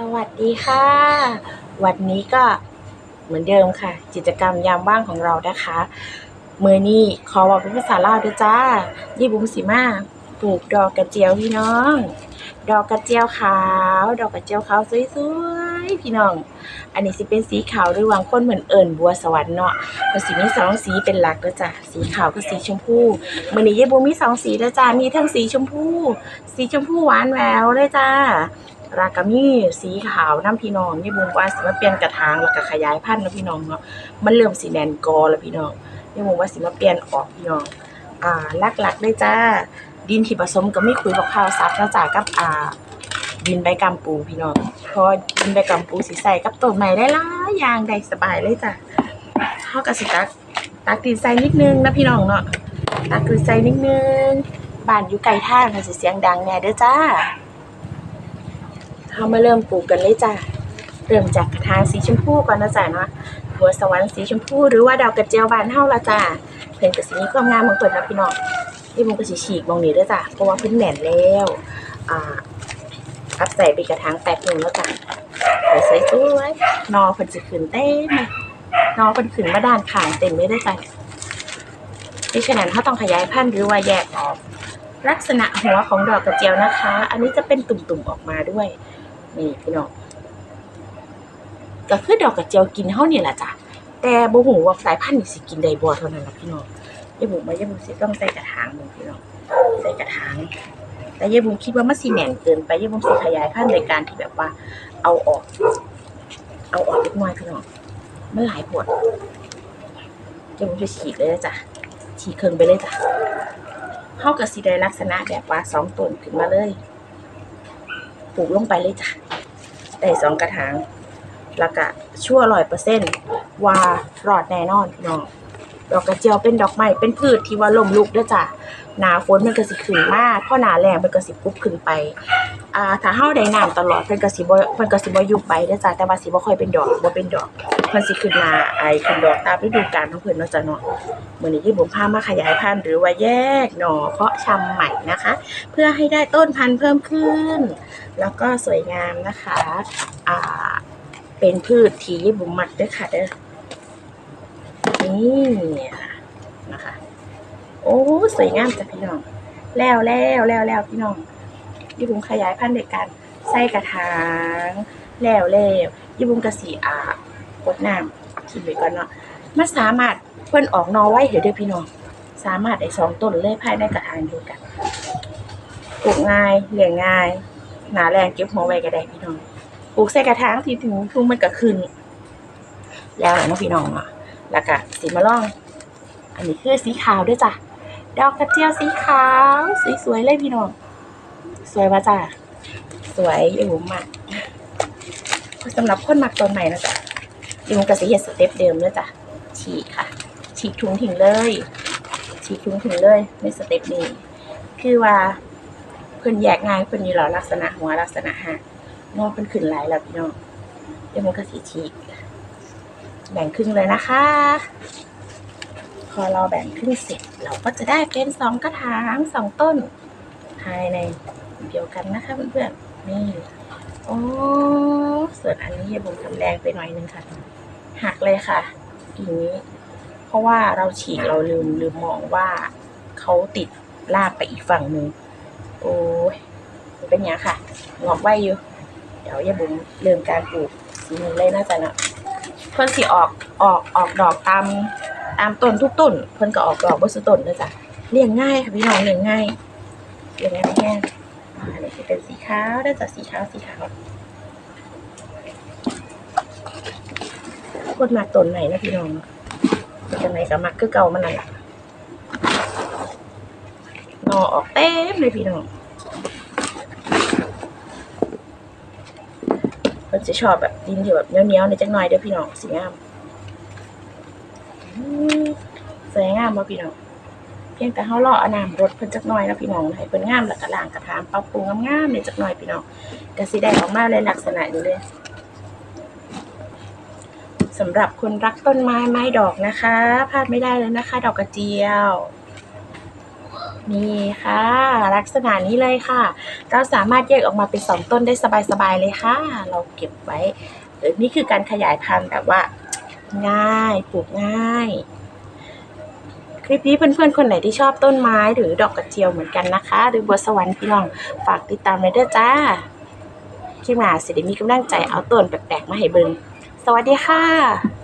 สวัสดีค่ะ วันนี้ก็เหมือนเดิมค่ะ กิจกรรมยามว่างของเรานะคะมือนี้ขอบอกเป็นภาษาลาวด้วยจ้ายี่บุ้มสีมาปลูกดอกกระเจียวพี่น้อง ดอกกระเจียวขาว ดอกกระเจียวขาวสวยๆพี่น้อง อันนี้สิเป็นสีขาวหรือวางคนเหมือนเอิญบัวสวรรค์เนาะมันสีมีสองสีเป็นหลักด้วยจ้ะสีขาวกับสีชมพูมือนี้ยี่บุ้มมีสองสีด้วยจ้ามีทั้งสีชมพู สีชมพูหวานแววเลยจ้า รากามีสีขาวน้ำพี่น้องนี่บุมว่าสิมาเปลี่ยนกระถางแล้วก็ขยายพันธุ์นะพี่น้องเนาะมันเริ่มสีแนนกอแล้วพี่น้องนี่บุมว่าสิมาเปลี่ยนออกพี่น้องอ่าหลักๆเลยจ้าดินที่ผสมก็ไมีคุยบอกข้าวซับแล้วจ้ากับอ่าดินใบกำปูพี่น้องเพอดินใบกำปูสีใสกับต้นไม้ได้ลายางได้สบายเลยจ้ะเท่ากับสิตักตักดินใสนิดนึงนะพี่น้องเนาะตักดินใสนิดนึงบ้านอยู่ไกลทางค่ะเสียงดังแน่เด้อจ้า เรามาเริ่มปลูกกันเลยจ้ะ เริ่มจากกระถางสีชมพูก่อนนะจ๊ะเนาะบัวสวรรค์สีชมพูหรือว่าดาวกระเจียวบานเฮาละจ้ะเพิ่นก็สิมีความงามของเพิ่นนะพี่น้องนี่มันก็สิฉีกมองนี้ด้อจ้ะเพราะว่าเพิ่นแหน่นแล้วอ่าอัพใส่ไปกระถางแปดหนึ่งแล้วจ้ะใส่สวยนอเพิ่นสิขึ้นเต็มนอเพิ่นขึ้นมาด้านขางเต็มเลยเด้จ้ะดิฉะนั้นเฮาต้องขยายพันธุ์หรือว่าแยกออก ลักษณะหัวของดอกกระเจียวนะคะ อันนี้จะเป็นตุ่มๆออกมาด้วย นี่พี่น้องก็คือดอกกระเจียวกินเท่านี่แหละจ้ะแต่บ่หูว่าสายพันธุ์นี่สิกินได้บ่เท่านั้นล่ะพี่น้องยายบุ๋มมายายบุ๋มสิต้องใส่กระถางมึงพี่น้องใส่กระถาง แต่ยายบุ๋มคิดว่ามันสิแหน่นเกินไปยายบุ๋มสิขยายพันธุ์ในการที่แบบว่า เอาออก เอาออกเล็กน้อยพี่น้องมันหลายปวดยายบุ๋มจะฉีกเลยนะจ้ะฉีกเครื่องไปเลยจ้ะเข้ากับสีได้ลักษณะแบบว่าสองต้นขึ้นมาเลย ปลูกลงไปเลยจ้ะ ได้สองกระถาง แล้วก็ชั่วร้อยเปอร์เซ็นต์ว่ารอดแน่นอนพี่น้องดอกกระเจียวเป็นดอกไม้เป็นพืชที่ว่าลมลุกด้วยจ้ะหนาฝนมันก็สิขึ้นมากพอหนาแรงมันก็สิปุ๊บขึ้นไป อ่าถ้าเฮาได้น้ำตลอดเพิ่นก็สิบ่เพิ่นก็สิบ่ยุบไปเด้อจ้ะแต่ว่าสิบ่ค่อยเป็นดอกบ่เป็นดอกเพิ่นสิขึ้นมาไอขึ้นดอกตามฤดูกาลของเพิ่นเนาะจ้ะเนาะมื่อนี้ที่ผมพามาขยายพันธุ์หรือว่าแยกหน่อเพาะชำใหม่นะคะ เพื่อให้ได้ต้นพันธุ์เพิ่มขึ้น แล้วก็สวยงามนะคะอ่าเป็นพืชที่ญี่ปุ่มมักด้วยค่ะเด้อนี่นะคะ โอ้สวยงามจ้ะพี่น้อง แล้วแล้วแล้วแล้วพี่น้อง ญี่ปุ่มขยายพันธุ์ด้วยกันใส่กระถางแล้วแล้วญี่ปุ่มกระสีอากดน้ำคิดไว้ก่อนเนาะมันสามารถเพิ่อนออกนอไว้เดี๋ยวเด้อพี่น้องสามารถได้สองต้นเลยภายในกระถางเดียวกันปลูกง่ายเลี้ยงง่าย หนาแรงเก็บหัวไว้ก็ได้พี่น้องปลูกใส่กระถางที่ถึงทุ่งมันก็ขึ้น แล้วแหละเนาะพี่น้องเนาะแล้วก็สีมะล่อง อันนี้คือสีขาวด้วยจ้ะดอกกระเจียวสีขาวสวยๆเลยพี่น้อง สวยป่ะจ้ะสวยอยู่มากสำหรับคนมักต้นใหม่นะจ๊ะอยู่กับสีเห็ดสเต็ปเดิมเลยจ้ะฉีกค่ะ ฉีกถุงทิ้งเลยฉีกถุงทิ้งเลยในสเต็ปนี้ คือว่าเพิ่นแยกง่ายเพิ่นอยู่แล้วลักษณะหัวลักษณะหางนอกเพิ่นขึ้นหลายแล้วพี่น้องเดี๋ยวมันก็สีฉีกแบ่งครึ่งเลยนะคะ พอเราแบ่งครึ่งเสร็จเราก็จะได้เป็นสองกระถางสองต้น ภายในเดียวกันนะคะเพื่อนๆนี่โอ้ส่วนอันนี้ยายบุ๋มทำแรงไปหน่อยนึงค่ะ หักเลยค่ะอย่างนี้ เพราะว่าเราฉีกเราลืมลืมมองว่าเขาติดลากไปอีกฝั่งหนึ่งโอ้ยเป็นอย่างนี้ค่ะงอกไว้อยู่ เดี๋ยวยายบุ๋มเริ่มการปลูกสีนี้เลยน่าจะนะเพิ่นสิออกออกออกดอกตามตามต้นทุกต้นเพิ่นก็ออกดอกบนสุต้นเลยจ้ะเลี้ยงง่ายค่ะพี่น้องเลี้ยงง่าย เลี้ยงง่ายแห้งอันนี้จะเป็นสีขาวได้จากสีขาวสีขาวคตรมาต้นไหนนะพี่น้องจังไหนก็มักคือเก่ามันนั่นแหละนอออกเต็มเลยพี่น้องเพิ่นจะชอบแบบดินที่แบบเนี้ยวๆในจังหน่อยเด้อพี่น้องสีงามสวยงามบ่พี่น้อง เพียงแต่เฮารอเอาน้ำรดเพิ่นจักหน่อยนะพี่น้องให้เพิ่นงามแล้วก็ล้างกระถางปรับปรุงงามๆในจักหน่อยพี่น้องก็สิได้ออกมาในลักษณะนี้เลยสำหรับคนรักต้นไม้ไม้ดอกนะคะพลาดไม่ได้เลยนะคะ ดอกกระเจียวนี่ค่ะ ลักษณะนี้เลยค่ะ เราสามารถแยกออกมาเป็นสองต้นได้สบายๆเลยค่ะ เราเก็บไว้นี่คือการขยายพันธุ์แบบว่า ง่ายปลูกง่าย คลิปนี้เพื่อนๆคนไหนที่ชอบต้นไม้หรือดอกกระเจียวเหมือนกันนะคะ หรือบัวสวรรค์พี่น้องฝากติดตามเลยเด้อจ้าคลิปหน้าสิได้มีกำลังใจเอาต้นแปลกๆมาให้เบิงสวัสดีค่ะ